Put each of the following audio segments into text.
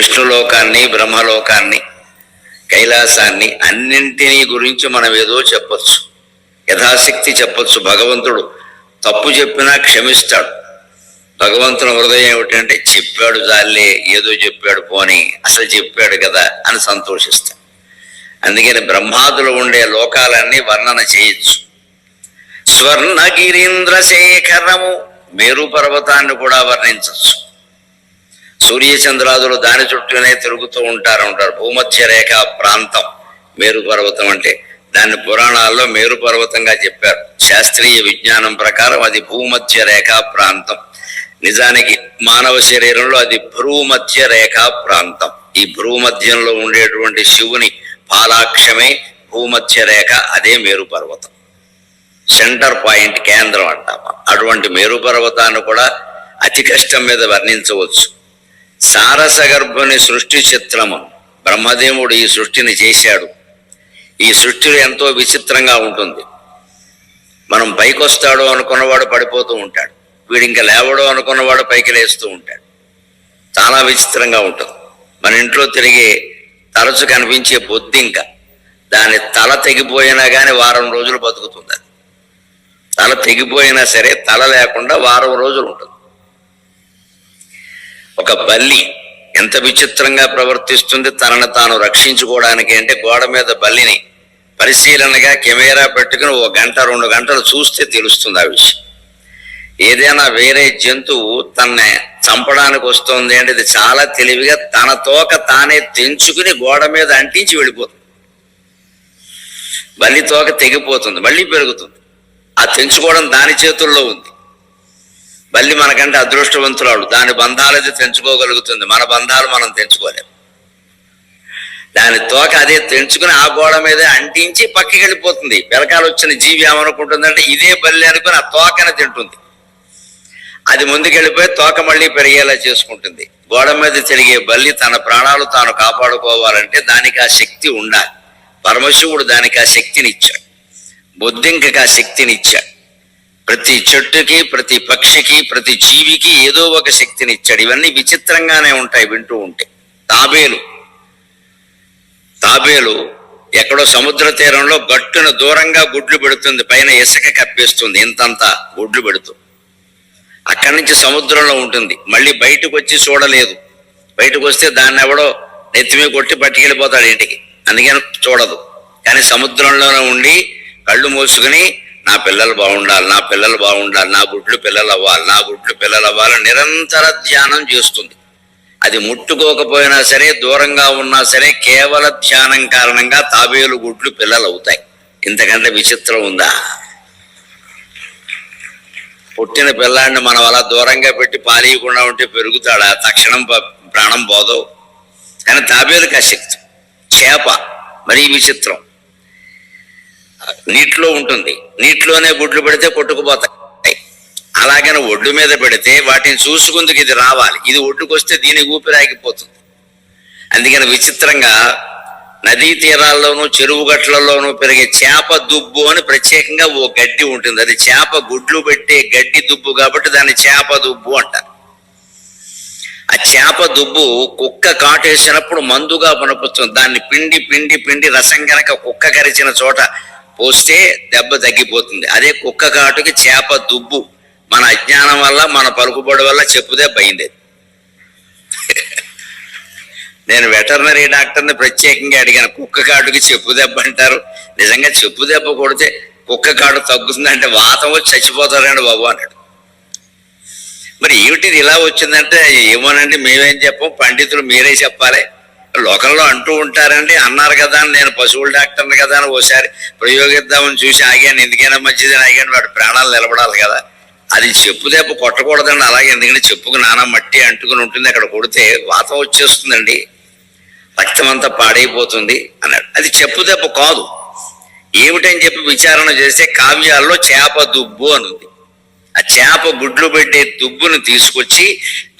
విష్ణులోకాన్ని బ్రహ్మలోకాన్ని కైలాసాన్ని అన్నింటినీ గురించి మనం ఏదో చెప్పొచ్చు. యథాశక్తి చెప్పచ్చు. భగవంతుడు తప్పు చెప్పినా క్షమిస్తాడు. భగవంతుని హృదయం ఏమిటంటే చెప్పాడు జాలే ఏదో చెప్పాడు పోని అసలు చెప్పాడు కదా అని సంతోషిస్తాడు. అందుకని బ్రహ్మాదులు ఉండే లోకాలన్నీ వర్ణన చేయొచ్చు. స్వర్ణగిరీంద్ర శేఖరము మేరు పర్వతాన్ని కూడా వర్ణించవచ్చు సూర్యచంద్రాదులు దాని చుట్టూనే తిరుగుతూ ఉంటారు ఉంటారు భూమధ్య రేఖ ప్రాంతం మేరు పర్వతం అంటే. దాన్ని పురాణాల్లో మేరు పర్వతంగా చెప్పారు. శాస్త్రీయ విజ్ఞానం ప్రకారం అది భూమధ్య రేఖ ప్రాంతం. నిజానికి మానవ శరీరంలో అది భ్రూమధ్య రేఖ ప్రాంతం. ఈ భ్రూమధ్యంలో ఉండేటువంటి శివుని పాలాక్షమే భూమధ్య రేఖ అదే మేరు పర్వతం. సెంటర్ పాయింట్ కేంద్రం అంటాం. అటువంటి మేరు పర్వతాన్ని కూడా అతి కష్టం మీద వర్ణించవచ్చు. సారసగర్భుని సృష్టి చిత్రము. బ్రహ్మదేవుడు ఈ సృష్టిని చేశాడు. ఈ సృష్టిలో ఎంతో విచిత్రంగా ఉంటుంది. మనం పైకొస్తాడు అనుకున్నవాడు పడిపోతూ ఉంటాడు. వీడు ఇంకా లేవడు అనుకున్నవాడు పైకి లేస్తూ ఉంటాడు. చాలా విచిత్రంగా ఉంటుంది. మన ఇంట్లో తిరిగే తరచు కనిపించే బొద్దింక దాని తల తెగిపోయినా కానీ వారం రోజులు బతుకుతుంది అది. తల తెగిపోయినా సరే తల లేకుండా వారం రోజులు ఉంటుంది. ఒక బల్లి ఎంత విచిత్రంగా ప్రవర్తిస్తుంది తనను తాను రక్షించుకోవడానికి అంటే గోడ మీద బల్లిని పరిశీలనగా కెమెరా పెట్టుకుని ఒక గంట రెండు గంటలు చూస్తే తెలుస్తుంది ఆ విషయం. ఏదైనా వేరే జంతువు తన్నే చంపడానికి వస్తుంది అంటే ఇది చాలా తెలివిగా తన తోక తానే తెంచుకుని గోడ మీద అంటించి వెళ్ళిపోతుంది. బల్లి తోక తెగిపోతుంది మళ్ళీ పెరుగుతుంది. ఆ తెంచుకోవడం దాని చేతుల్లో ఉంది. బల్లి మనకంటే అదృష్టవంతురాలు. దాని బంధాలది తెంచుకోగలుగుతుంది. మన బంధాలు మనం తెంచుకోలేము దాని తోక అదే తెంచుకుని ఆ గోడ మీద అంటించి పక్కకి వెళ్ళిపోతుంది. పిలకాలు వచ్చిన జీవి ఏమనుకుంటుందంటే ఇదే బల్లి అనుకుని ఆ తోకన తింటుంది. అది ముందుకెళ్ళిపోయి తోక మళ్ళీ పెరిగేలా చేసుకుంటుంది. గోడ మీద తిరిగే బల్లి తన ప్రాణాలు తాను కాపాడుకోవాలంటే దానికి ఆ శక్తి ఉండాలి. పరమశివుడు దానికి ఆ శక్తిని ఇచ్చాడు. బుద్ధింకకి ఆ శక్తిని ఇచ్చాడు. ప్రతి చెట్టుకి ప్రతి పక్షికి ప్రతి జీవికి ఏదో ఒక శక్తిని ఇచ్చాడు ఇవన్నీ విచిత్రంగానే ఉంటాయి వింటూ ఉంటే. తాబేలు. తాబేలు ఎక్కడో సముద్ర తీరంలో గట్టున దూరంగా గుడ్లు పెడుతుంది పైన ఇసుక కప్పేస్తుంది ఇంతంత గుడ్లు పెడుతూ. అక్కడి నుంచి సముద్రంలో ఉంటుంది. మళ్ళీ బయటకు వచ్చి చూడలేదు. బయటకు వస్తే దాన్ని ఎవడో నెత్తిమీ కొట్టి పట్టుకెళ్ళిపోతాడు ఇంటికి. అందుకని చూడదు. కానీ సముద్రంలోనే ఉండి కళ్ళు మూసుకుని నా పిల్లలు బాగుండాలి నా పిల్లలు బాగుండాలి నా గుడ్లు పిల్లలు అవ్వాలి నా గుడ్లు పిల్లలు అవ్వాలి నిరంతర ధ్యానం చేస్తుంది. అది ముట్టుకోకపోయినా సరే దూరంగా ఉన్నా సరే కేవల ధ్యానం కారణంగా తాబేలు గుడ్లు పిల్లలు అవుతాయి ఇంతకంటే విచిత్రం ఉందా? పుట్టిన పిల్లాడిని మనం అలా దూరంగా పెట్టి పాలీయకుండా ఉంటే పెరుగుతాడా? తక్షణం ప్రాణం పోదు. కానీ తాబేలుకి ఆ శక్తి చేప మరీ విచిత్రం. నీటిలో ఉంటుంది. నీటిలోనే గుడ్లు పెడితే కొట్టుకుపోతాయి. అలాగనే ఒడ్డు మీద పెడితే వాటిని చూసుకుందుకు ఇది రావాలి. ఇది ఒడ్డుకొస్తే దీని ఊపిరాగిపోతుంది అందుకని విచిత్రంగా నదీ తీరాల్లోనూ చెరువు గట్లలోనూ పెరిగే చేప దుబ్బు అని ప్రత్యేకంగా ఓ గడ్డి ఉంటుంది. అది చేప గుడ్లు పెట్టే గడ్డి దుబ్బు కాబట్టి దాన్ని చేప దుబ్బు అంటారు. ఆ చేప దుబ్బు కుక్క కాటేసినప్పుడు మందుగా పనిపిస్తుంది. దాన్ని పిండి పిండి పిండి రసం గనక కుక్క కరిచిన చోట పోస్తే దెబ్బ తగ్గిపోతుంది. అదే కుక్క కాటుకి చేప దుబ్బు. మన అజ్ఞానం వల్ల మన పలుకుబడి వల్ల చెప్పు దెబ్బ అయింది నేను వెటర్నరీ డాక్టర్ని ప్రత్యేకంగా అడిగాను. కుక్క కాటుకి చెప్పు దెబ్బ అంటారు. నిజంగా చెప్పు దెబ్బ కొడితే కుక్క కాటు తగ్గుతుందంటే వాతం వచ్చి చచ్చిపోతారండి బాబు అన్నాడు. మరి ఏమిటిది ఇలా వచ్చిందంటే ఏమోనండి మేమేం చెప్పం? పండితులు మీరే చెప్పాలి. లోకంలో అంటూ ఉంటారండి అన్నారు కదా అని నేను పశువుల డాక్టర్ని కదా అని ఓసారి ప్రయోగిద్దామని చూసి ఆగాను. ఎందుకైనా మంచిది అని ఆగాను. వాడు ప్రాణాలు నిలబడాలి కదా. అది చెప్పు దెబ్బ కొట్టకూడదండి. అలాగే ఎందుకంటే చెప్పుకు నానా మట్టి అంటుకుని ఉంటుంది. అక్కడ కొడితే వాతం వచ్చేస్తుందండి. రక్తమంతా అంతా పాడైపోతుంది అన్నాడు. అది చెప్పు దెబ్బ కాదు. ఏమిటని చెప్పి విచారణ చేస్తే కావ్యాల్లో చేప దుబ్బు అని ఉంది ఆ చేప గుడ్లు పెట్టే దుబ్బును తీసుకొచ్చి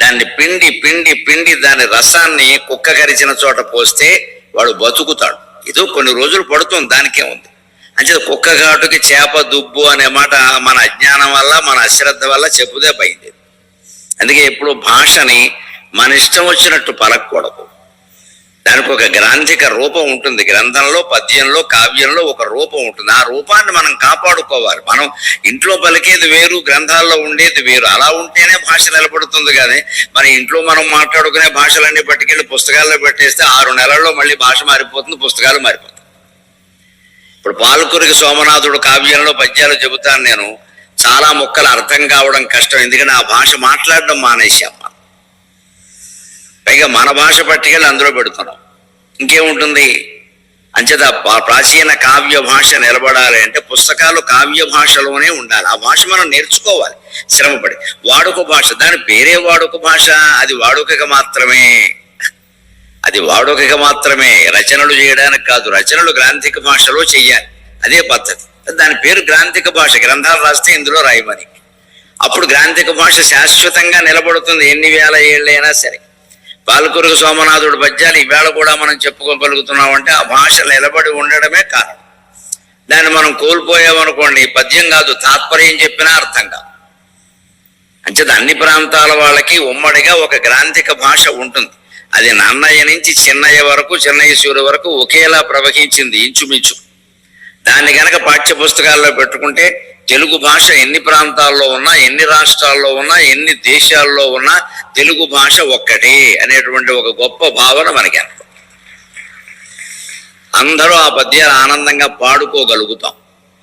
దాన్ని పిండి పిండి పిండి దాని రసాన్ని కుక్క కరిచిన చోట పోస్తే వాడు బతుకుతాడు. ఇదో కొన్ని రోజులు పడుతుంది దానికే ఉంది. అంటే కుక్క ఘాటుకి చేప దుబ్బు అనే మాట మన అజ్ఞానం వల్ల మన అశ్రద్ధ వల్ల చెప్పుదే పోయింది అందుకే ఎప్పుడు భాషని మన ఇష్టం వచ్చినట్టు పలకూడదు దానికి ఒక గ్రాంధిక రూపం ఉంటుంది. గ్రంథంలో పద్యంలో కావ్యంలో ఒక రూపం ఉంటుంది. ఆ రూపాన్ని మనం కాపాడుకోవాలి. మనం ఇంట్లో పలికేది వేరు గ్రంథాల్లో ఉండేది వేరు. అలా ఉంటేనే భాష నిలబడుతుంది కానీ మన ఇంట్లో మనం మాట్లాడుకునే భాషలన్నీ పట్టుకెళ్ళి పుస్తకాల్లో పెట్టేస్తే ఆరు నెలల్లో మళ్ళీ భాష మారిపోతుంది పుస్తకాలు మారిపోతుంది ఇప్పుడు పాలకురికి సోమనాథుడు కావ్యంలో పద్యాలు చెబుతాను నేను. చాలా మొక్కలు అర్థం కావడం కష్టం. ఎందుకంటే ఆ భాష మాట్లాడడం మానేశాం. పైగా మన భాష పట్టుకెళ్ళి అందులో పెడుతున్నాం. ఇంకేముంటుంది అంచేత ప్రాచీన కావ్య భాష నిలబడాలి అంటే పుస్తకాలు కావ్య భాషలోనే ఉండాలి. ఆ భాష మనం నేర్చుకోవాలి. శ్రమపడి. వాడుక భాష. దాని పేరే వాడుక భాష. అది వాడుకగా మాత్రమే. అది వాడుకగా మాత్రమే. రచనలు చేయడానికి కాదు. రచనలు గ్రాంధిక భాషలో చెయ్యాలి. అదే పద్ధతి. దాని పేరు గ్రాంధిక భాష. గ్రంథాలు రాస్తే ఇందులో రాయమని. అప్పుడు గ్రాంధిక భాష శాశ్వతంగా నిలబడుతుంది. ఎన్ని వేల ఏళ్ళైనా సరే. పాలకురుగు సోమనాథుడు పద్యాలు ఈవేళ కూడా మనం చెప్పుకోగలుగుతున్నామంటే ఆ భాష నిలబడి ఉండడమే కారణం. దాన్ని మనం కోల్పోయామనుకోండి పద్యం కాదు తాత్పర్యం చెప్పినా అర్థం కాదు. అంచేత అన్ని ప్రాంతాల వాళ్ళకి ఉమ్మడిగా ఒక గ్రాంధిక భాష ఉంటుంది. అది నన్నయ్య నుంచి చిన్నయ్య వరకు చిన్నయ్యసూరి వరకు ఒకేలా ప్రవహించింది ఇంచుమించు. దాన్ని గనక పాఠ్య పుస్తకాల్లో పెట్టుకుంటే తెలుగు భాష ఎన్ని ప్రాంతాల్లో ఉన్నా ఎన్ని రాష్ట్రాల్లో ఉన్నా ఎన్ని దేశాల్లో ఉన్నా తెలుగు భాష ఒక్కటి అనేటువంటి ఒక గొప్ప భావన మనకి అనుకో. అందరూ ఆ పద్యాలు ఆనందంగా పాడుకోగలుగుతాం.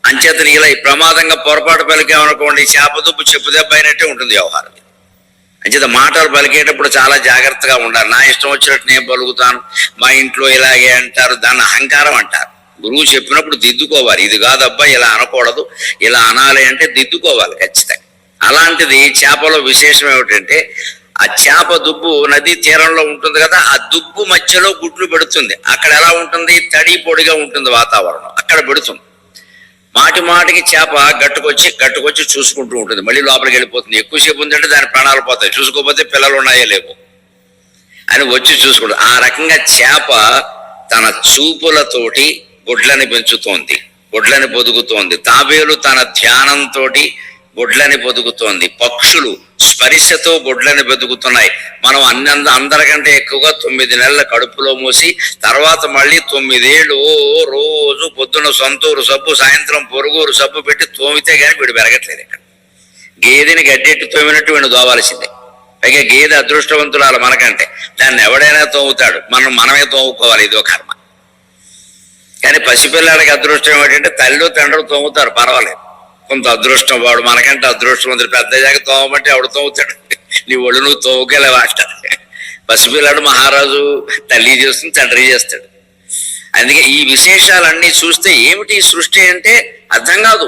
అంచేతని ఇలా ఈ ప్రమాదంగా పొరపాటు పలికామనుకోండి చేపదుప్పు చెప్పు దెబ్బ అయినట్టే ఉంటుంది వ్యవహారం. అంచేత మాటలు పలికేటప్పుడు చాలా జాగ్రత్తగా ఉండాలి. నా ఇష్టం వచ్చినట్టు నేను పలుకుతాను మా ఇంట్లో ఇలాగే అంటారు దాన్ని అహంకారం అంటారు. గురువు చెప్పినప్పుడు దిద్దుకోవాలి. ఇది కాదబ్బా ఇలా అనకూడదు. ఇలా అనాలి అంటే దిద్దుకోవాలి ఖచ్చితంగా. అలాంటిది చేపలో విశేషం ఏమిటంటే ఆ చేప దుబ్బు నదీ తీరంలో ఉంటుంది కదా ఆ దుబ్బు మధ్యలో గుడ్లు పెడుతుంది. అక్కడ ఎలా ఉంటుంది? తడి పొడిగా ఉంటుంది వాతావరణం. అక్కడ పెడుతుంది. మాటి మాటికి చేప గట్టుకొచ్చి గట్టుకొచ్చి చూసుకుంటూ ఉంటుంది. మళ్ళీ లోపలికి వెళ్ళిపోతుంది. ఎక్కువసేపు ఉందంటే దాని ప్రాణాలు పోతాయి. చూసుకోకపోతే పిల్లలు ఉన్నాయో లేవు. అని వచ్చి చూసుకుంటుంది. ఆ రకంగా చేప తన చూపులతోటి గుడ్లని పెంచుతోంది గుడ్లని పొదుగుతోంది. తాబేలు తన ధ్యానంతో గుడ్లని పొదుగుతోంది. పక్షులు స్పరిశతో గుడ్లని బతుకుతున్నాయి మనం అన్ని అందరికంటే ఎక్కువగా తొమ్మిది నెలల కడుపులో మూసి తర్వాత మళ్ళీ తొమ్మిదేళ్ళు రోజు పొద్దున సొంతూరు సబ్బు సాయంత్రం పొరుగురు సబ్బు పెట్టి తోమితే కానీ వీడు పెరగట్లేదు ఇక్కడ గేదెని గడ్డెట్టి తోమినట్టు వీడు దోవాల్సిందే. పైగా గేదె అదృష్టవంతురాలు మనకంటే. దాన్ని ఎవడైనా తోముతాడు. మనం మనమే తోముకోవాలి ఇదో కర్మ. కానీ పసిపిల్లాడికి అదృష్టం ఏమిటంటే తల్లి తండ్రి తోముతారు పర్వాలేదు. కొంత అదృష్టం వాడు మనకంటే అదృష్టవంతుడు పెద్ద జాగ్రత్త తోమమంటే ఎవడు తోముతాడు? నీ ఒళ్ళు నువ్వు తోముకెళ్ళవా అంటారు పసిపిల్లాడు మహారాజు తల్లి చేస్తుంది తండ్రి చేస్తాడు. అందుకే ఈ విశేషాలన్నీ చూస్తే ఏమిటి ఈ సృష్టి అంటే అర్థం కాదు.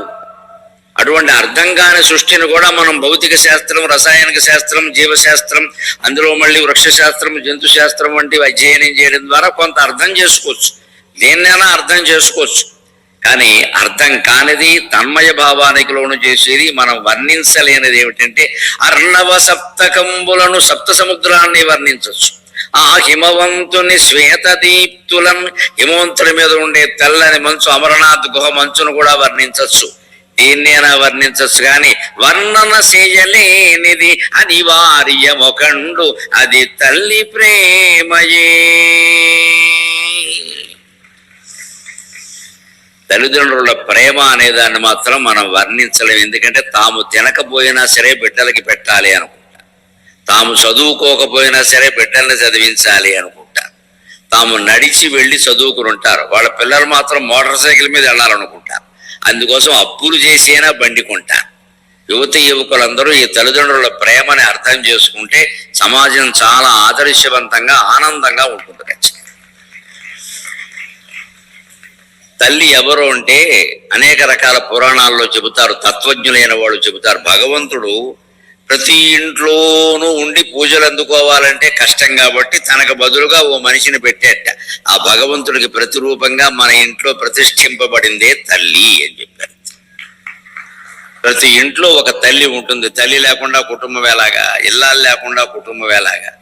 అటువంటి అర్థం కాని సృష్టిని కూడా మనం భౌతిక శాస్త్రం రసాయనిక శాస్త్రం జీవశాస్త్రం అందులో మళ్ళీ వృక్ష శాస్త్రం జంతు శాస్త్రం వంటివి అధ్యయనం చేయడం ద్వారా కొంత అర్థం చేసుకోవచ్చు. దేన్నైనా అర్థం చేసుకోవచ్చు. కానీ అర్థం కానిది తన్మయ భావానికి లోను చేసేది మనం వర్ణించలేనిది ఏమిటంటే అర్ణవ సప్తకంబులను సప్త సముద్రాన్ని వర్ణించవచ్చు. ఆ హిమవంతుని శ్వేత దీప్తులను హిమవంతుడి మీద ఉండే తెల్లని మంచు అమరనాథ్ గుహ మంచును కూడా వర్ణించవచ్చు. దీన్నైనా వర్ణించవచ్చు కానీ వర్ణన చేయలేనిది అనివార్యమొకండు అది తల్లి ప్రేమయే. తల్లిదండ్రుల ప్రేమ అనే దాన్ని మాత్రం మనం వర్ణించలేము ఎందుకంటే తాము తినకపోయినా సరే బిడ్డలకి పెట్టాలి అనుకుంటా. తాము చదువుకోకపోయినా సరే బిడ్డల్ని చదివించాలి అనుకుంటా. తాము నడిచి వెళ్ళి చదువుకుని ఉంటారు. వాళ్ళ పిల్లలు మాత్రం మోటార్ సైకిల్ మీద వెళ్ళాలనుకుంటారు అందుకోసం అప్పులు చేసేనా బండి కొంటారు యువత యువకులందరూ ఈ తల్లిదండ్రుల ప్రేమని అర్థం చేసుకుంటే సమాజం చాలా ఆదర్శవంతంగా ఆనందంగా ఉంటుంది ఖచ్చితంగా. తల్లి ఎవరు అంటే అనేక రకాల పురాణాల్లో చెబుతారు తత్వజ్ఞులైన వాళ్ళు చెబుతారు. భగవంతుడు ప్రతి ఇంట్లోనూ ఉండి పూజలు అందుకోవాలంటే కష్టం కాబట్టి తనకు బదులుగా ఓ మనిషిని పెట్టేట. ఆ భగవంతుడికి ప్రతిరూపంగా మన ఇంట్లో ప్రతిష్ఠింపబడిందే తల్లి అని చెప్పారు. ప్రతి ఇంట్లో ఒక తల్లి ఉంటుంది. తల్లి లేకుండా కుటుంబం ఎలాగా? ఇల్లాలు లేకుండా కుటుంబం ఎలాగా?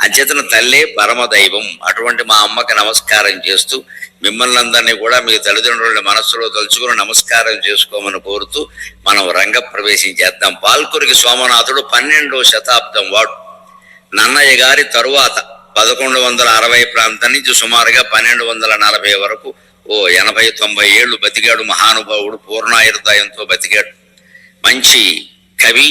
అచేతన తల్లే పరమదైవం. అటువంటి మా అమ్మకి నమస్కారం చేస్తూ మిమ్మల్ని అందరినీ కూడా మీ తల్లిదండ్రుల మనస్సులో తలుచుకుని నమస్కారం చేసుకోమని కోరుతూ మనం రంగ ప్రవేశం చేద్దాం. పాల్కురికి సోమనాథుడు పన్నెండో శతాబ్దం వాడు. నన్నయ్య గారి తరువాత పదకొండు వందల అరవై ప్రాంతం నుంచి సుమారుగా పన్నెండు వందల నలభై వరకు ఓ ఎనభై తొంభై ఏళ్ళు బతికాడు మహానుభావుడు పూర్ణాయుర్దాయంతో బతికాడు. మంచి కవి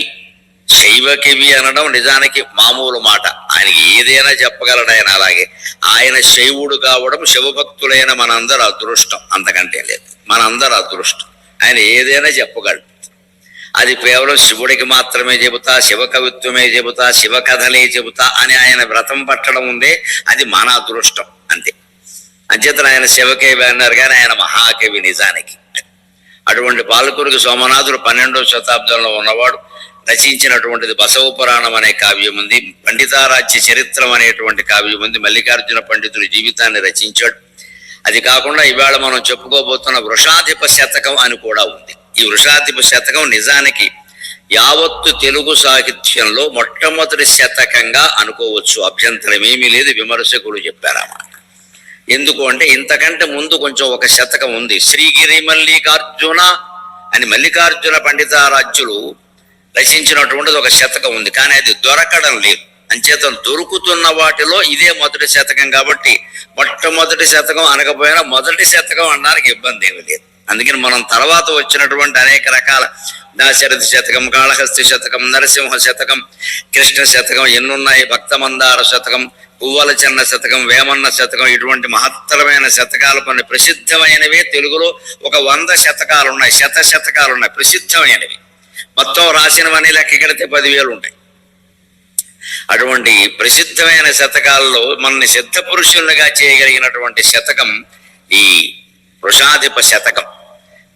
శైవ కవి అనడం నిజానికి మామూలు మాట. ఆయనకి ఏదైనా చెప్పగలడు ఆయన అలాగే. ఆయన శైవుడు కావడం శివభక్తులైన మనందరి అదృష్టం. అంతకంటే లేదు. మనందరి అదృష్టం. ఆయన ఏదైనా చెప్పగలడు. అది కేవలం శివుడికి మాత్రమే చెబుతా శివ కవిత్వమే చెబుతా శివ కథలే చెబుతా అని ఆయన వ్రతం పట్టడం ఉందే అది మన అదృష్టం. అంతే. అంచేతన ఆయన శివకవి అన్నారు కానీ ఆయన మహాకవి నిజానికి. అటువంటి పాలకురికి సోమనాథుడు పన్నెండవ శతాబ్దంలో ఉన్నవాడు. రచించినటువంటిది బసవ పురాణం అనే కావ్యం ఉంది. పండితారాజ్య చరిత్రం అనేటువంటి కావ్యం ఉంది. మల్లికార్జున పండితుడి జీవితాన్ని రచించాడు. అది కాకుండా ఇవాళ మనం చెప్పుకోబోతున్న వృషాధిప శతకం అని కూడా ఉంది. ఈ వృషాధిప శతకం నిజానికి యావత్తు తెలుగు సాహిత్యంలో మొట్టమొదటి శతకంగా అనుకోవచ్చు. అభ్యంతరం ఏమీ లేదు విమర్శకుడు చెప్పారన్నమాట ఎందుకు అంటే ఇంతకంటే ముందు కొంచెం ఒక శతకం ఉంది. శ్రీగిరి మల్లికార్జున అని మల్లికార్జున పండితారాజ్యులు రచించినటువంటిది ఒక శతకం ఉంది. కానీ అది దొరకడం లేదు. అంచేత దొరుకుతున్న వాటిలో ఇదే మొదటి శతకం కాబట్టి మొట్టమొదటి శతకం అనకపోయినా మొదటి శతకం అనడానికి ఇబ్బంది ఏమి లేదు. అందుకని మనం తర్వాత వచ్చినటువంటి అనేక రకాల దాశరథి శతకం కాళహస్తి శతకం నరసింహ శతకం కృష్ణ శతకం ఎన్నున్నాయి? భక్తమందార శతకం పువ్వల చెన్న శతకం వేమన్న శతకం ఇటువంటి మహత్తరమైన శతకాలు కొన్ని ప్రసిద్ధమైనవి. తెలుగులో ఒక వంద శతకాలు ఉన్నాయి శత శతకాలు ఉన్నాయి ప్రసిద్ధమైనవి. మొత్తం రాసినవన్నీ లెక్క కడితే పదివేలు ఉంటాయి. అటువంటి ప్రసిద్ధమైన శతకాల్లో మనని సిద్ధ పురుషులుగా చేయగలిగినటువంటి శతకం ఈ వృషాధిప శతకం.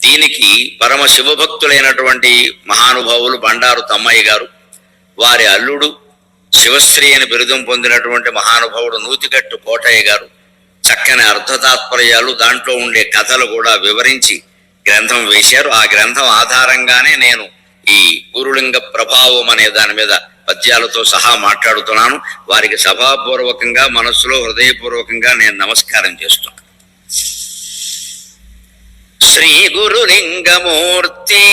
దీనికి పరమ శివభక్తులైనటువంటి మహానుభావులు బండారు తమ్మయ్య గారు వారి అల్లుడు శివశ్రీ అని బిరుదం పొందినటువంటి మహానుభావుడు నూతికట్టు కోటయ్య గారు చక్కని అర్థతాత్పర్యాలు దాంట్లో ఉండే కథలు కూడా వివరించి గ్రంథం వేశారు. ఆ గ్రంథం ఆధారంగానే నేను ఈ గురులింగ ప్రభావం అనే దాని మీద పద్యాలతో సహా మాట్లాడుతున్నాను. వారికి సభాపూర్వకంగా మనస్సులో హృదయపూర్వకంగా నేను నమస్కారం చేస్తున్నాను. శ్రీ గురులింగమూర్తి!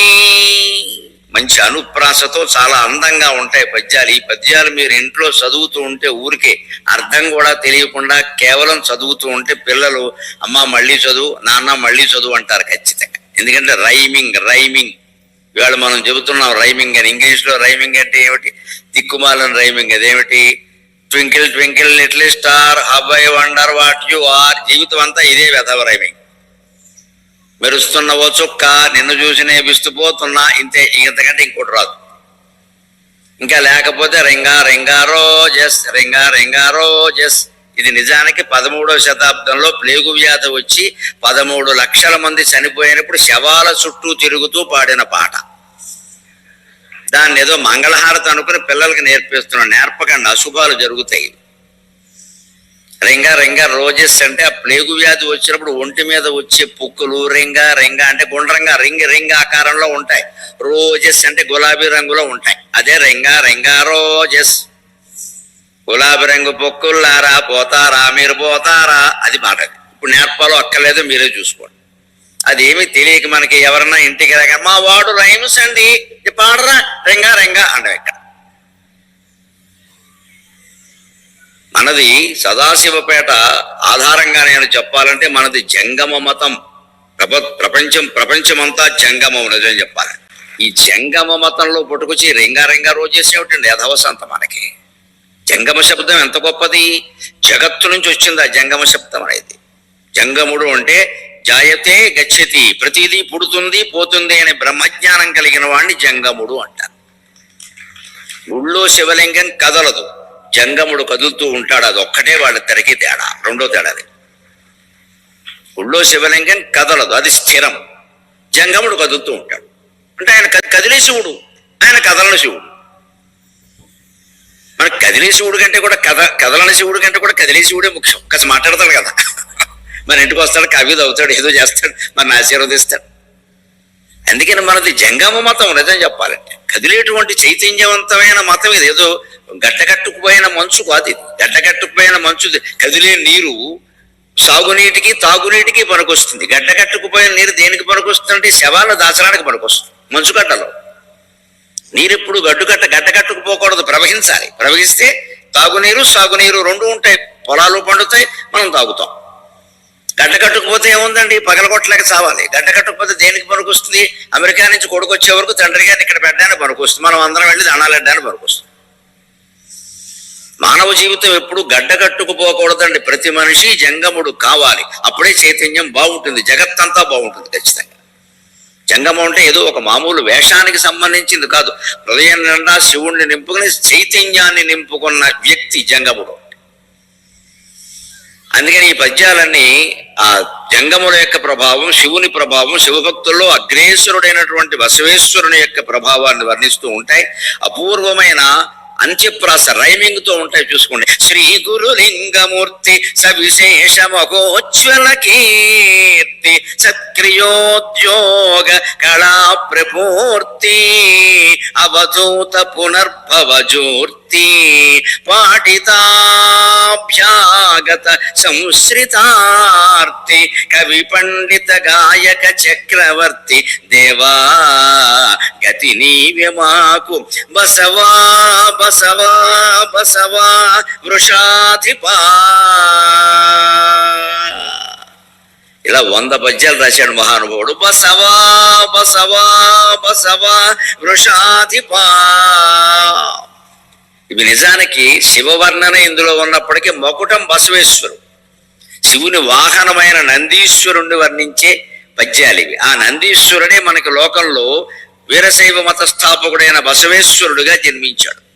మంచి అనుప్రాసతో చాలా అందంగా ఉంటాయి పద్యాలు. ఈ పద్యాలు మీరు ఇంట్లో చదువుతూ ఉంటే ఊరికే అర్థం కూడా తెలియకుండా కేవలం చదువుతూ ఉంటే పిల్లలు అమ్మ మళ్ళీ చదువు నాన్న మళ్ళీ చదువు అంటారు ఖచ్చితంగా. ఎందుకంటే రైమింగ్ రైమింగ్. ఇవాళ మనం చెబుతున్నాం రైమింగ్ అని. ఇంగ్లీష్లో రైమింగ్ అంటే ఏమిటి? దిక్కుమాలని రైమింగ్ అదేమిటి? Twinkle twinkle little star how I wonder what you are జీవితం అంతా ఇదే వెధవ రైమింగ్. మెరుస్తున్న ఓ చుక్క నిన్ను చూసి నేపిస్తుపోతున్నా ఇంతే. ఇంతకంటే ఇంకోటి రాదు. ఇంకా లేకపోతే రింగా రింగారో జస్ రింగా రింగారో రోజెస్. ఇది నిజానికి పదమూడవ శతాబ్దంలో ప్లేగు వ్యాధి వచ్చి పదమూడు లక్షల మంది చనిపోయినప్పుడు శవాల చుట్టూ తిరుగుతూ పాడిన పాట. దాన్ని ఏదో మంగళహారతి అనుకుని పిల్లలకి నేర్పిస్తున్నాం నేర్పకండి అశుభాలు జరుగుతాయి. రింగ రింగ రోజెస్ అంటే ఆ ప్లేగు వ్యాధి వచ్చినప్పుడు ఒంటి మీద వచ్చే పుక్కులు రింగ రింగ అంటే గుండ్రంగా రింగ్ రింగ్ ఆకారంలో ఉంటాయి. రోజెస్ అంటే గులాబీ రంగులో ఉంటాయి. అదే రింగ రింగ రోజెస్. గులాబీ రంగు పొక్కుల్లారా పోతారా మీరు పోతారా? అది మాట. ఇప్పుడు నేర్పాలో అక్కర్లేదు మీరే చూసుకోండి. అదేమి తెలియక మనకి ఎవరన్నా ఇంటికి రాక మా వాడు రైమ్స్ అండి పాడరా రెంగా రెంగా అంటే ఇక్కడ. మనది సదాశివపేట ఆధారంగా నేను చెప్పాలంటే మనది జంగమ మతం. ప్రప ప్రపంచం ప్రపంచమంతా జంగమం నిజం చెప్పాలి. ఈ జంగమ మతంలో పుట్టుకొచ్చి రింగా రింగా రోజు చేసేమిటండి యథవసంత మనకి. జంగమ శబ్దం ఎంత గొప్పది? జగత్తు నుంచి వచ్చింది ఆ జంగమ శబ్దం అనేది. జంగముడు అంటే జాయతే గచ్చతి ప్రతిదీ పుడుతుంది పోతుంది అనే బ్రహ్మజ్ఞానం కలిగిన వాడిని జంగముడు అంటారు. గుళ్ళో శివలింగం కదలదు. జంగముడు కదులుతూ ఉంటాడు. అది ఒక్కటే వాళ్ళ తెరకి తేడా రెండో తేడాది గుళ్ళో శివలింగం కదలదు అది స్థిరం. జంగముడు కదులుతూ ఉంటాడు. అంటే ఆయన కదిలే శివుడు ఆయన కదలని శివుడు. మన కదిలే శివుడు కంటే కూడా కథ కదలని శివుడు కంటే కూడా కదిలే శివుడే ముఖ్యం. కాస్త మాట్లాడతాడు కదా. మన ఇంటికి వస్తాడు కవి అవుతాడు ఏదో చేస్తాడు మన ఆశీర్వదిస్తాడు. అందుకని మనది జంగమ మతం నిజం చెప్పాలంటే కదిలేటువంటి చైతన్యవంతమైన మతం ఇది. ఏదో గడ్డకట్టుకుపోయిన మంచు కాదు ఇది. గడ్డకట్టుకుపోయిన మంచు కదిలే నీరు సాగునీటికి తాగునీటికి పనికొస్తుంది. గడ్డకట్టుకుపోయిన నీరు దేనికి పనికొస్తుందంటే శవాలు దాచడానికి పనికొస్తుంది. మంచుగడ్డలో ఎప్పుడు గడ్డుకట్ట గడ్డ కట్టుకుపోకూడదు ప్రవహించాలి. ప్రవహిస్తే తాగునీరు సాగునీరు రెండు ఉంటాయి. పొలాలు పండుతాయి మనం తాగుతాం. గడ్డ కట్టుకుపోతే ఏముందండి? పగలగొట్టలేక చావాలి. గడ్డ కట్టుకుపోతే దేనికి పనికొస్తుంది? అమెరికా నుంచి కొడుకు వచ్చే వరకు తండ్రి గారిని ఇక్కడ పెట్టడానికి పనికొస్తుంది. మనం అందరం వెళ్ళి దండాలు పెట్టడానికి పనికొస్తుంది. మానవ జీవితం ఎప్పుడు గడ్డ కట్టుకుపోకూడదండి ప్రతి మనిషి జంగముడు కావాలి. అప్పుడే చైతన్యం బాగుంటుంది. జగత్తంతా బాగుంటుంది ఖచ్చితంగా. జంగమం అంటే ఏదో ఒక మామూలు వేషానికి సంబంధించింది కాదు. హృదయం నిండా శివుణ్ణి నింపుకుని చైతన్యాన్ని నింపుకున్న వ్యక్తి జంగముడు. అందుకని ఈ పద్యాలన్నీ ఆ జంగముల యొక్క ప్రభావం శివుని ప్రభావం శివభక్తుల్లో అగ్రేశ్వరుడైనటువంటి బసవేశ్వరుని యొక్క ప్రభావాన్ని వర్ణిస్తూ ఉంటాయి. అపూర్వమైన అంత్యప్రాస రైమింగ్తో ఉంటాయి చూసుకోండి. శ్రీ గురు లింగమూర్తి సవిశేష మహోజ్వల కీర్తి సత్క్రియోద్యోగ కళా ప్రపూర్తి అవధూత పునర్భవజూర్తి. ముక్తి పాఠితాభ్యాగత సంశ్రితార్తి కవి పండిత గాయక చక్రవర్తి దేవా గతి నీవే మాకు. బసవా బసవా బసవా వృషాధిపా. ఇలా వంద పద్యాలు రాశాడు మహానుభావుడు. బసవా బసవా బసవా వృషాధిపా. ఇవి నిజానికి శివవర్ణన ఇందులో ఉన్నప్పటికీ మొకుటం బసవేశ్వరు శివుని వాహనమైన నందీశ్వరుణ్ణి వర్ణించే పద్యాలు ఇవి. ఆ నందీశ్వరుడే మనకి లోకంలో వీరశైవ మత స్థాపకుడైన బసవేశ్వరుడుగా జన్మించాడు.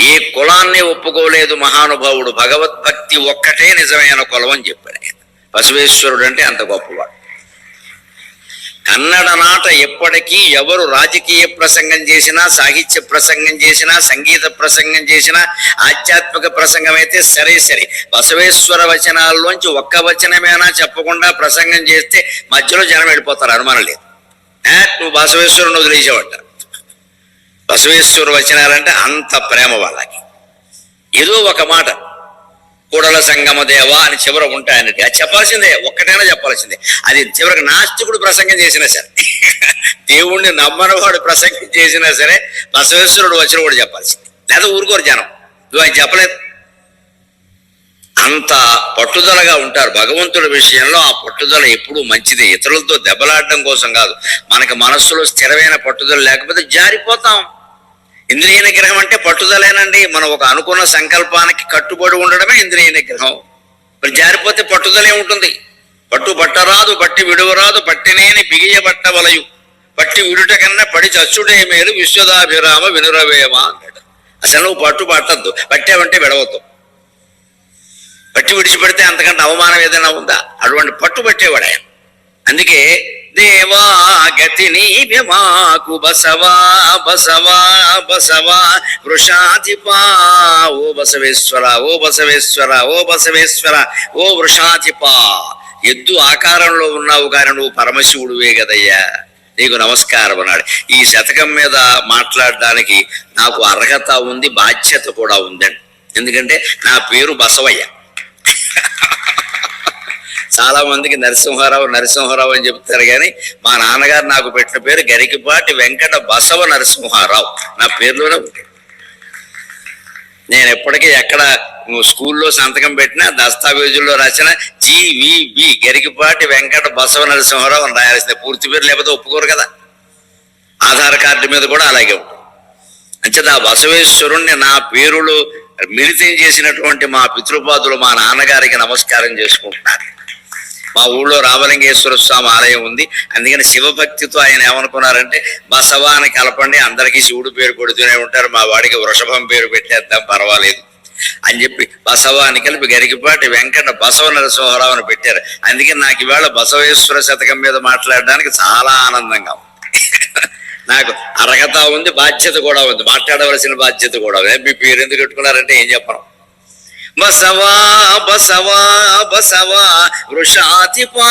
ఏ కులాన్ని ఒప్పుకోలేదు మహానుభావుడు. భగవద్భక్తి ఒక్కటే నిజమైన కులం అని చెప్పాడు ఆయన. బసవేశ్వరుడు అంటే అంత గొప్పవాడు. కన్నడ నాట ఎప్పటికీ ఎవరు రాజకీయ ప్రసంగం చేసినా సాహిత్య ప్రసంగం చేసినా సంగీత ప్రసంగం చేసినా ఆధ్యాత్మిక ప్రసంగం అయితే సరే సరే. బసవేశ్వర వచనాల్లోంచి ఒక్క వచనమేనా చెప్పకుండా ప్రసంగం చేస్తే మధ్యలో జనం వెళ్ళిపోతారు అనుమానం లేదు. నువ్వు బసవేశ్వరుని వదిలేసేవాట. బసవేశ్వర వచనాలంటే అంత ప్రేమ వాళ్ళకి. ఏదో ఒక మాట. కూడల సంగమ దేవ అని చివర ఉంటాయన్నట్టు అది చెప్పాల్సిందే ఒక్కటైనా చెప్పాల్సిందే. అది చివరికి నాస్తికుడు ప్రసంగం చేసినా సరే దేవుణ్ణి నమ్మనవాడు ప్రసంగం చేసినా సరే బసవేశ్వరుడు వచ్చిన కూడా చెప్పాల్సిందే. లేదా ఊరుకోరు జనం. నువ్వు ఆయన చెప్పలేదు. అంత పట్టుదలగా ఉంటారు భగవంతుడి విషయంలో. ఆ పట్టుదల ఎప్పుడూ మంచిది. ఇతరులతో దెబ్బలాడడం కోసం కాదు. మనకి మనస్సులో స్థిరమైన పట్టుదల లేకపోతే జారిపోతాం. ఇంద్రియ నిగ్రహం అంటే పట్టుదలేనండి. మనం ఒక అనుకున్న సంకల్పానికి కట్టుబడి ఉండడమే ఇంద్రియ నిగ్రహం. మరి జారిపోతే పట్టుదలే ఉంటుంది. పట్టు పట్టరాదు పట్టి విడువరాదు పట్టినేని బిగియ పట్టవలయు పట్టి విడుట కన్నా పడి చచ్చుడే మేలు విశ్వదాభిరామ వినురవేమ అన్నాడు అసలు నువ్వు పట్టు పట్టద్దు. పట్టావంటే విడవద్దు. పట్టి విడిచిపెడితే అంతకంటే అవమానం ఏదైనా ఉందా? అటువంటి పట్టు పట్టేవాడు ఆయన. అందుకే దేవా గతి నీవే మాకు బసవా బసవా బసవా వృషాధిపా. ఓ బసవేశ్వర ఓ బసవేశ్వర ఓ బసవేశ్వర ఓ వృషాధిపా. ఎద్దు ఆకారంలో ఉన్నావు కానీ నువ్వు పరమశివుడువే కదయ్యా. నీకు నమస్కారం అన్నాడు. ఈ శతకం మీద మాట్లాడడానికి నాకు అర్హత ఉంది బాధ్యత కూడా ఉందండి. ఎందుకంటే నా పేరు బసవయ్య. చాలా మందికి నరసింహారావు నరసింహారావు అని చెప్తారు కానీ మా నాన్నగారు నాకు పెట్టిన పేరు గరికిపాటి వెంకట బసవ నరసింహారావు. నా పేరులోనే ఉంది. నేను ఎప్పటికీ ఎక్కడ స్కూల్లో సంతకం పెట్టినా దస్తావేజుల్లో రాసిన జీవిబి గరికిపాటి వెంకట బసవ నరసింహారావు అని రాయాల్సిందే. పూర్తి పేరు లేకపోతే ఒప్పుకోరు కదా. ఆధార్ కార్డు మీద కూడా అలాగే ఉంటుంది. అంచేత ఆ బసవేశ్వరుణ్ణి నా పేరులో మిళితం చేసినటువంటి మా పితృపాదులు మా నాన్నగారికి నమస్కారం చేసుకుంటున్నారు. మా ఊళ్ళో రామలింగేశ్వర స్వామి ఆలయం ఉంది. అందుకని శివభక్తితో ఆయన ఏమనుకున్నారంటే బసవా అని కలపండి అందరికీ శివుడు పేరు కొడుతూనే ఉంటారు మా వాడికి వృషభం పేరు పెట్టేద్దాం పర్వాలేదు అని చెప్పి బసవ అని కలిపి గరికిపాటి వెంకట బసవ నరసింహరావు అని పెట్టారు. అందుకని నాకు ఇవాళ బసవేశ్వర శతకం మీద మాట్లాడడానికి చాలా ఆనందంగా ఉంది. నాకు అర్హత ఉంది బాధ్యత కూడా ఉంది మాట్లాడవలసిన బాధ్యత కూడా ఉంది. మీ పేరు ఎందుకు పెట్టుకున్నారంటే ఏం చెప్పను. బసవా బసవా బసవా వృషాతిపా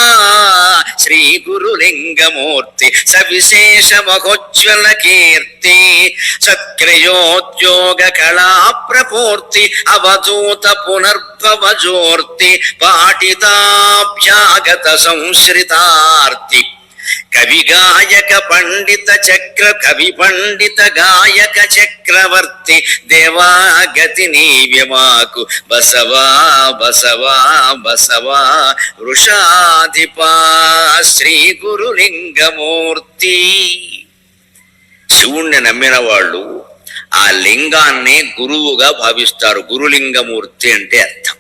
శ్రీ గురులింగమూర్తి సవిశేష మహోజ్వల కీర్తి సక్రియోద్యోగ కళా ప్రపూర్తి అవధూత పునర్భవ జోర్తి పాటితాభ్యాగత సంశ్రితార్తి కవి గాయక పండిత చక్ర కవి పండిత గాయక చక్రవర్తి దేవాగతి నీవ్యమాకు బసవా బసవా బసవా వృషాధిపా శ్రీ గురులింగమూర్తి. శివుణ్ణి నమ్మిన వాళ్ళు ఆ లింగాన్ని గురువుగా భావిస్తారు. గురులింగమూర్తి అంటే అర్థం.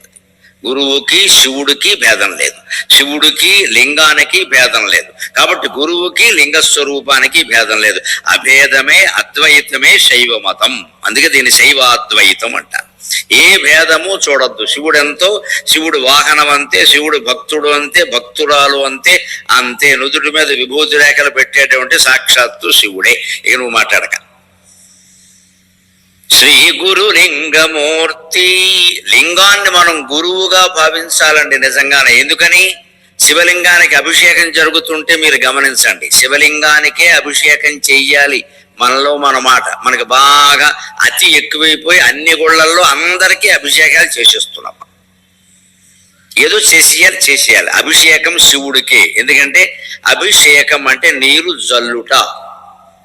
గురువుకి శివుడికి భేదం లేదు. శివుడికి లింగానికి భేదం లేదు. కాబట్టి గురువుకి లింగ స్వరూపానికి భేదం లేదు. అభేదమే అద్వైతమే శైవ మతం అందుకే దీన్ని శైవాద్వైతం అంటారు. ఏ భేదము చూడద్దు. శివుడు ఎంతో? శివుడు వాహనం అంతే శివుడు భక్తుడు అంతే భక్తురాలు అంతే అంతే. నుదుటి మీద విభూతి రేఖలు పెట్టేటువంటి సాక్షాత్తు శివుడే. ఇక నువ్వు మాట్లాడక. శ్రీ గురు లింగమూర్తి లింగాన్ని మనం గురువుగా భావించాలండి నిజంగానే. ఎందుకని? శివలింగానికి అభిషేకం జరుగుతుంటే మీరు గమనించండి. శివలింగానికే అభిషేకం చెయ్యాలి మనలో మన మాట. మనకి బాగా అతి ఎక్కువైపోయి అన్ని గుళ్ళల్లో అందరికీ అభిషేకాలు చేసేస్తున్నాం ఏదో చేసేయాలి చేసేయాలి. అభిషేకం శివుడికే. ఎందుకంటే అభిషేకం అంటే నీరు జల్లుట.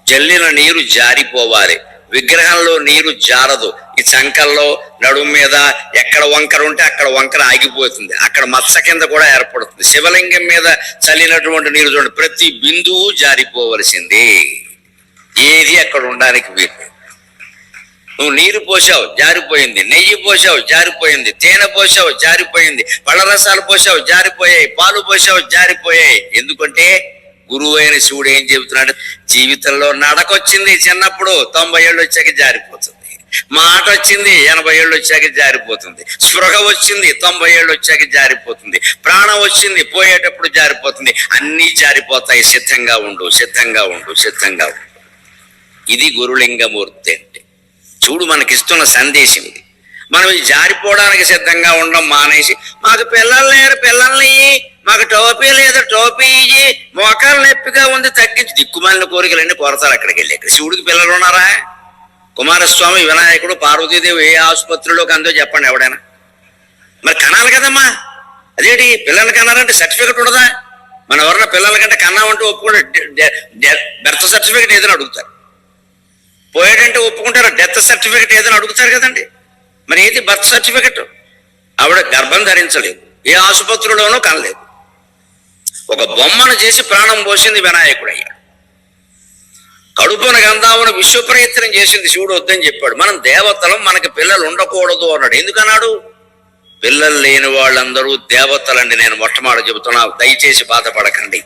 జల్లిన నీరు జారిపోవాలి. విగ్రహంలో నీరు జారదు. ఈ చంకల్లో నడుము మీద ఎక్కడ వంకర ఉంటే అక్కడ వంకర ఆగిపోతుంది. అక్కడ మత్స కింద కూడా ఏర్పడుతుంది. శివలింగం మీద చల్లినటువంటి నీరు చూడండి ప్రతి బిందువు జారిపోవలసింది. ఏది అక్కడ ఉండడానికి వీలు నువ్వు నీరు పోసావు జారిపోయింది. నెయ్యి పోసావు జారిపోయింది. తేనె పోసావు జారిపోయింది. పళ్ళ రసాలు పోసావు జారిపోయాయి. పాలు పోసావు జారిపోయాయి. ఎందుకంటే గురువు అయిన శివుడు ఏం చెబుతున్నాడు? జీవితంలో నడకొచ్చింది చిన్నప్పుడు తొంభై ఏళ్ళు వచ్చాక జారిపోతుంది. మాట వచ్చింది ఎనభై ఏళ్ళు వచ్చాక జారిపోతుంది. స్పృహ వచ్చింది తొంభై ఏళ్ళు వచ్చాక జారిపోతుంది. ప్రాణం వచ్చింది పోయేటప్పుడు జారిపోతుంది. అన్నీ జారిపోతాయి. సిద్ధంగా ఉండు సిద్ధంగా ఉండు సిద్ధంగా ఉండు. ఇది గురులింగమూర్తి అంటే. చూడు మనకిస్తున్న సందేశం ఇది. మనం జారిపోవడానికి సిద్ధంగా ఉండడం మానేసి మాకు పిల్లలు లేరు పిల్లల్ని మాకు టోపీ లేదు టోపీ ఇయ్యి మోకాలు నొప్పిగా ఉంది తగ్గించి దిక్కుమాలిన కోరికలన్నీ కోరతారు అక్కడికి వెళ్ళి. ఇక్కడ శివుడికి పిల్లలు ఉన్నారా? కుమారస్వామి వినాయకుడు పార్వతీదేవి ఏ ఆసుపత్రిలోకి అందో చెప్పండి ఎవడైనా. మరి కనాలి కదమ్మా. అదేంటి పిల్లలు కన్నారంటే సర్టిఫికెట్ ఉండదా? మన ఎవరన్నా పిల్లల కంటే కన్నామంటే ఒప్పుకుంటే బెర్త్ సర్టిఫికెట్ ఏదైనా అడుగుతారు. పోయాడంటే ఒప్పుకుంటారు డెత్ సర్టిఫికెట్ ఏదైనా అడుగుతారు కదండి. మరి ఏది బర్త్ సర్టిఫికెట్? ఆవిడ గర్భం ధరించలేదు. ఏ ఆసుపత్రిలోనూ కనలేదు. ఒక బొమ్మను చేసి ప్రాణం పోసింది వినాయకుడయ్య. కడుపున గంధామును విశ్వ ప్రయత్నం చేసింది శివుడు వద్దని చెప్పాడు. మనం దేవతలం మనకి పిల్లలు ఉండకూడదు అన్నాడు. ఎందుకన్నాడు? పిల్లలు లేని వాళ్ళందరూ దేవతలండి. నేను మొట్టమొదటి చెబుతున్నా దయచేసి బాధపడకండి.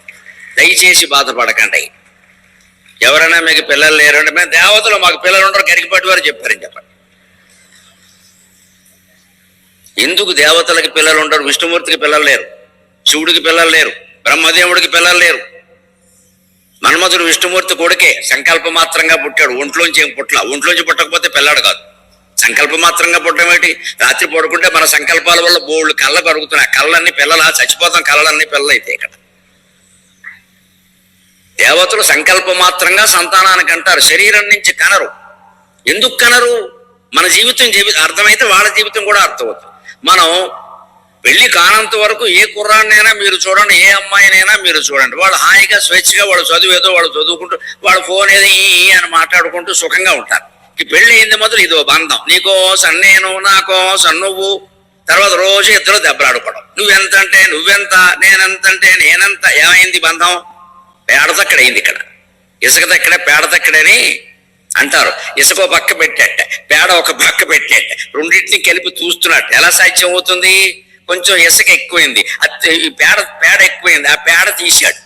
దయచేసి బాధపడకండి. ఎవరైనా మీకు పిల్లలు లేరంటే మేము దేవతలు మాకు పిల్లలు ఉండరు గరికిపాటి వారు చెప్పారని చెప్పండి. ఎందుకు దేవతలకి పిల్లలు ఉండరు? విష్ణుమూర్తికి పిల్లలు లేరు. శివుడికి పిల్లలు లేరు. బ్రహ్మదేవుడికి పిల్లలు లేరు. మన్మధుడు విష్ణుమూర్తి కొడుకే సంకల్ప మాత్రంగా పుట్టాడు. ఒంట్లోంచి ఏం పుట్ల ఒంట్లోంచి పుట్టకపోతే పిల్లాడు కాదు. సంకల్ప మాత్రంగా పుట్టడం ఏంటి? రాత్రి పడుకుంటే మన సంకల్పాల వల్ల బోళ్ళు కళ్ళ కరుగుతున్నాయి. కళ్ళన్నీ పిల్లలా? చచ్చిపోతాం కళ్ళన్నీ పిల్లలైతే ఇక్కడ. దేవతలు సంకల్ప మాత్రంగా సంతానానికి అంటారు. శరీరం నుంచి కనరు. ఎందుకు కనరు? మన జీవితం జీవి అర్థమైతే వాళ్ళ జీవితం కూడా అర్థమవుతుంది. మనం పెళ్ళి కానంత వరకు ఏ కుర్రాన్నైనా మీరు చూడండి ఏ అమ్మాయినైనా మీరు చూడండి. వాళ్ళు హాయిగా స్వేచ్ఛగా వాళ్ళు చదువు ఏదో వాళ్ళు చదువుకుంటూ వాళ్ళ ఫోన్ ఏదో ఈ అని మాట్లాడుకుంటూ సుఖంగా ఉంటారు. ఈ పెళ్ళి అయింది మొదలు ఇదో బంధం. నీకోసం నేను నాకోసం నువ్వు. తర్వాత రోజు ఇద్దరు దెబ్బలాడుకోవడం. నువ్వెంత అంటే నువ్వెంత నేనెంత అంటే నేనెంత ఏమైంది బంధం? పేడ దక్కడైంది ఇక్కడ. ఇసుక దక్కడే పేడ దక్కడని అంటారు. ఇసుక పక్క పెట్టేట పేడ ఒక పక్క పెట్టేట రెండింటిని కలిపి చూస్తున్నట్టు. ఎలా సాధ్యం అవుతుంది? కొంచెం ఇసుక ఎక్కువైంది. ఈ పేడ పేడ ఎక్కువైంది. ఆ పేడ తీసాడు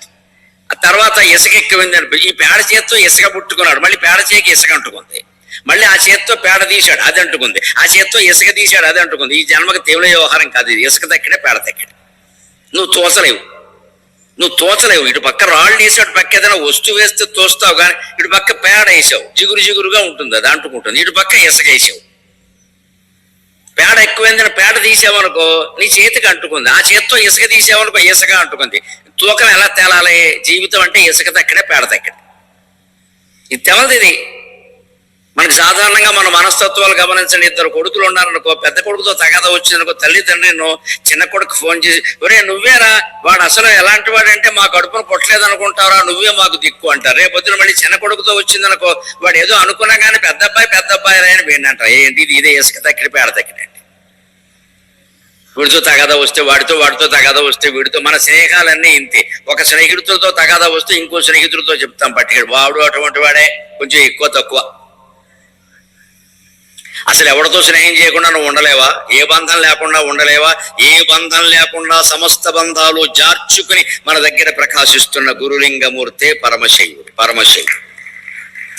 ఆ తర్వాత ఇసుక ఎక్కువైంది అని ఈ పేడ చేత్తో ఇసుక పుట్టుకున్నాడు. మళ్ళీ పేడ చేకి ఇసుక అంటుకుంది. మళ్ళీ ఆ చేత్తో పేడ తీశాడు. అది అంటుకుంది. ఆ చేత్తో ఇసుక తీశాడు. అది అంటుకుంది. ఈ జన్మకి తీవ్ర వ్యవహారం కాదు ఇది. ఇసుక దక్కడే పేడ తక్కడే నువ్వు తోచలేవు. నువ్వు తోచలేవు. ఇటు పక్క రాళ్ళు వేసి అటు పక్క ఏదైనా వస్తువు వేస్తే తోస్తావు కానీ ఇటు పక్క పేడ వేసావు. జిగురు జిగురుగా ఉంటుంది. అది అంటుకుంటుంది. ఇటు పక్క ఇసుక వేసావు. పేడ ఎక్కువైందని పేడ తీసావనుకో నీ చేతికి అంటుకుంది. ఆ చేత్తో ఇసుక తీసావనుకో ఇసుక అంటుకుంది. తూకం ఎలా తేలాలి? జీవితం అంటే ఇసుక తక్కడే పేడ తక్కడే. ఇది తెలదు ఇది. మనకి సాధారణంగా మన మనస్తత్వాలు గమనించండి. ఇద్దరు కొడుకులు ఉన్నారనుకో పెద్ద కొడుకుతో తగాద వచ్చిందనుకో తల్లిదండ్రి చిన్న కొడుకు ఫోన్ చేసి ఒరే నువ్వేరా? వాడు అసలు ఎలాంటి వాడంటే మా కడుపును పుట్టలేదు అనుకుంటారా నువ్వే మాకు దిక్కు అంటారు. రేపు పొద్దున మళ్ళీ చిన్న కొడుకుతో వచ్చిందనుకో వాడు ఏదో అనుకున్నా కానీ పెద్ద అబ్బాయి పెద్ద అబ్బాయి అని వీడినంటారు ఏంటి ఇది? ఇదే ఇసుక తక్కిన పేడ తక్కిడండి వీడితో తగాదా వస్తే వాడితో వాడితో తగాదా వస్తే వీడితో మన స్నేహాలన్నీ ఇంతే. ఒక స్నేహితుడితో తగాదా వస్తే ఇంకో స్నేహితుడితో చెప్తాం పట్టుకెడు వాడు అటువంటి వాడే కొంచెం ఎక్కువ తక్కువ. అసలు ఎవరితో స్నేహం చేయకుండా నువ్వు ఉండలేవా? ఏ బంధం లేకుండా ఉండలేవా? ఏ బంధం లేకుండా సమస్త బంధాలు జార్చుకుని మన దగ్గర ప్రకాశిస్తున్న గురులింగమూర్తే పరమశైవుడు పరమశైవుడు.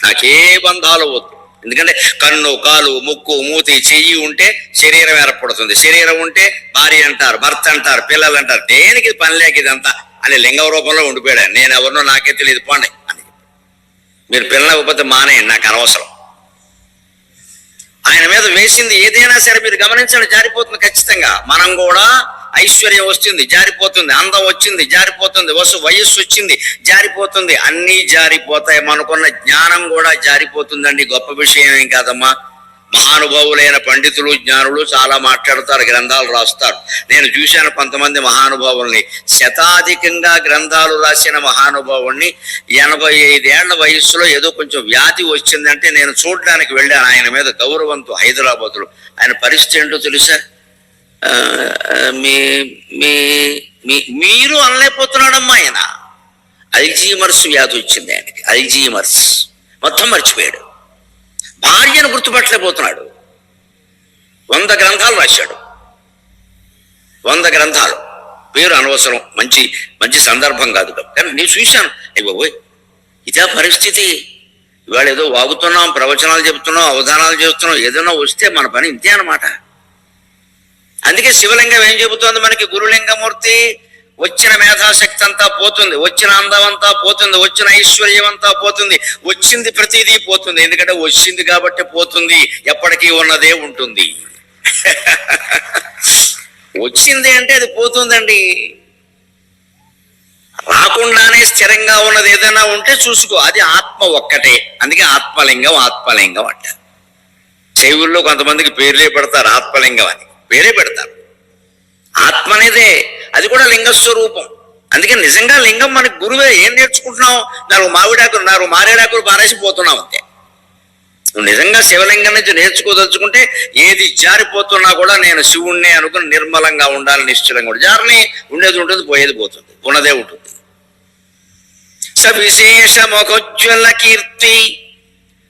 నాకే బంధాలు వద్దు. ఎందుకంటే కన్ను కాలు ముక్కు మూతి చెయ్యి ఉంటే శరీరం ఏర్పడుతుంది. శరీరం ఉంటే భార్య అంటారు భర్త అంటారు పిల్లలు అంటారు. దేనికి పని లేక ఇదంతా? అని లింగ రూపంలో ఉండిపోయాడు. నేను ఎవరినో నాకే తెలియదు. పోండి. అని మీరు పిల్లలు ఇవ్వకపోతే మానేయండి. నాకు అనవసరం. ఆయన మీద వేసింది ఏదైనా సరే మీరు గమనించండి జారిపోతుంది ఖచ్చితంగా. మనం కూడా ఐశ్వర్యం వస్తుంది జారిపోతుంది అందం వచ్చింది జారిపోతుంది వసు వయస్సు వచ్చింది జారిపోతుంది. అన్నీ జారిపోతాయి మనకున్న జ్ఞానం కూడా జారిపోతుందండి. గొప్ప విషయం ఏం కాదమ్మా. మహానుభావులైన పండితులు జ్ఞానులు చాలా మాట్లాడతారు గ్రంథాలు రాస్తారు. నేను చూశాను కొంతమంది మహానుభావుల్ని. శతాధికంగా గ్రంథాలు రాసిన మహానుభావుల్ని ఎనభై ఐదేళ్ళ వయస్సులో ఏదో కొంచెం వ్యాధి వచ్చిందంటే నేను చూడడానికి వెళ్ళాను. ఆయన మీద గౌరవంతో హైదరాబాద్లో. ఆయన పరిస్థితి ఏంటో తెలుసా? మీ మీ మీ- మీరు అనలేకపోతున్నాడమ్మా ఆయన. అల్జీమర్స్ వ్యాధి వచ్చింది ఆయనకి. అల్జీమర్స్. మొత్తం మర్చిపోయాడు. భార్యను గుర్తుపట్టలేకపోతున్నాడు. వంద గ్రంథాలు రాశాడు. వంద గ్రంథాలు. పేరు అనవసరం మంచి మంచి సందర్భం కాదు. కానీ నేను చూశాను. అయ్యి ఇదే పరిస్థితి. ఇవాళ ఏదో వాగుతున్నాం ప్రవచనాలు చెబుతున్నాం అవధానాలు చేస్తున్నాం ఏదైనా వస్తే మన పని ఇంతే అన్నమాట. అందుకే శివలింగం ఏం చెబుతోంది మనకి? గురులింగమూర్తి వచ్చిన మేధాశక్తి అంతా పోతుంది వచ్చిన అందం అంతా పోతుంది వచ్చిన ఐశ్వర్యం అంతా పోతుంది వచ్చింది ప్రతిదీ పోతుంది. ఎందుకంటే వచ్చింది కాబట్టి పోతుంది ఎప్పటికీ ఉన్నదే ఉంటుంది. వచ్చింది అంటే అది పోతుందండి. రాకుండానే స్థిరంగా ఉన్నది ఏదైనా ఉంటే చూసుకో అది ఆత్మ ఒక్కటే. అందుకే ఆత్మలింగం ఆత్మలింగం అంటారు. చెవుల్లో కొంతమందికి పేర్లే పెడతారు ఆత్మలింగం అని. పేరే పెడతారు. ఆత్మ అనేదే. అది కూడా లింగస్వరూపం. అందుకే నిజంగా లింగం మనకి గురువే ఏం నేర్చుకుంటున్నావు? నాలుగు మావిడాకులు నాలుగు మారేడాకులు పారేసి పోతున్నావు అంతే. నువ్వు నిజంగా శివలింగం నుంచి నేర్చుకోదలుచుకుంటే ఏది జారిపోతున్నా కూడా నేను శివుణ్ణి అనుకుని నిర్మలంగా ఉండాలి నిశ్చలంగా ఉండాలి. జారని ఉండేది ఉంటుంది పోయేది పోతుంది ఉన్నదే ఉంటుంది. సవిశేష ముఖోజ్వల కీర్తి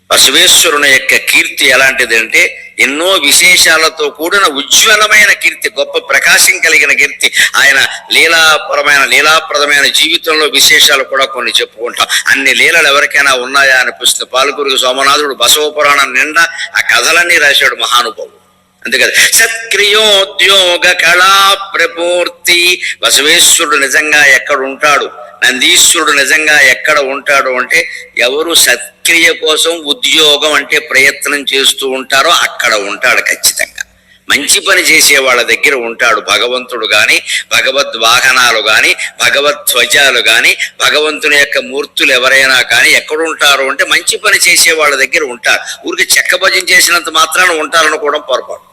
బసవేశ్వరుని యొక్క కీర్తి ఎలాంటిది అంటే ఎన్నో విశేషాలతో కూడిన ఉజ్వలమైన కీర్తి గొప్ప ప్రకాశం కలిగిన కీర్తి. ఆయన లీలాపరమైన లీలాప్రదమైన జీవితంలో విశేషాలు కూడా కొన్ని చెప్పుకుంటాం. అన్ని లీలలు ఎవరికైనా ఉన్నాయా అనిపిస్తుంది. పాలకూరికి సోమనాథుడు బసవ పురాణం నిండా ఆ కథలన్నీ రాశాడు మహానుభావుడు. అందుకని సత్క్రియోద్యోగ కళా ప్రపూర్తి బసవేశ్వరుడు నిజంగా ఎక్కడ ఉంటాడు నందీశ్వరుడు నిజంగా ఎక్కడ ఉంటాడు అంటే ఎవరు సత్క్రియ కోసం ఉద్యోగం అంటే ప్రయత్నం చేస్తూ ఉంటారో అక్కడ ఉంటాడు ఖచ్చితంగా. మంచి పని చేసే వాళ్ళ దగ్గర ఉంటాడు భగవంతుడు కానీ భగవద్ వాహనాలు కానీ భగవద్ ధ్వజాలు కానీ భగవంతుని యొక్క మూర్తులు ఎవరైనా కానీ ఎక్కడ ఉంటారు అంటే మంచి పని చేసే వాళ్ళ దగ్గర ఉంటారు. ఊరికి చెక్క భజన చేసినంత మాత్రాన ఉంటారనుకోవడం పొరపాటు.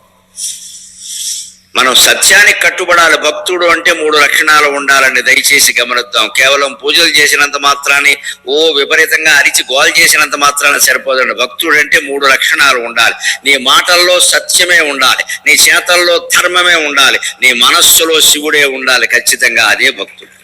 మనం సత్యానికి కట్టుబడాలి. భక్తుడు అంటే మూడు లక్షణాలు ఉండాలని దయచేసి గమనిద్దాం. కేవలం పూజలు చేసినంత మాత్రాన్ని ఓ విపరీతంగా అరిచి గోల్ చేసినంత మాత్రాన్ని సరిపోదండి. భక్తుడు అంటే మూడు లక్షణాలు ఉండాలి. నీ మాటల్లో సత్యమే ఉండాలి. నీ చేతల్లో ధర్మమే ఉండాలి. నీ మనస్సులో శివుడే ఉండాలి ఖచ్చితంగా. అదే భక్తుడు.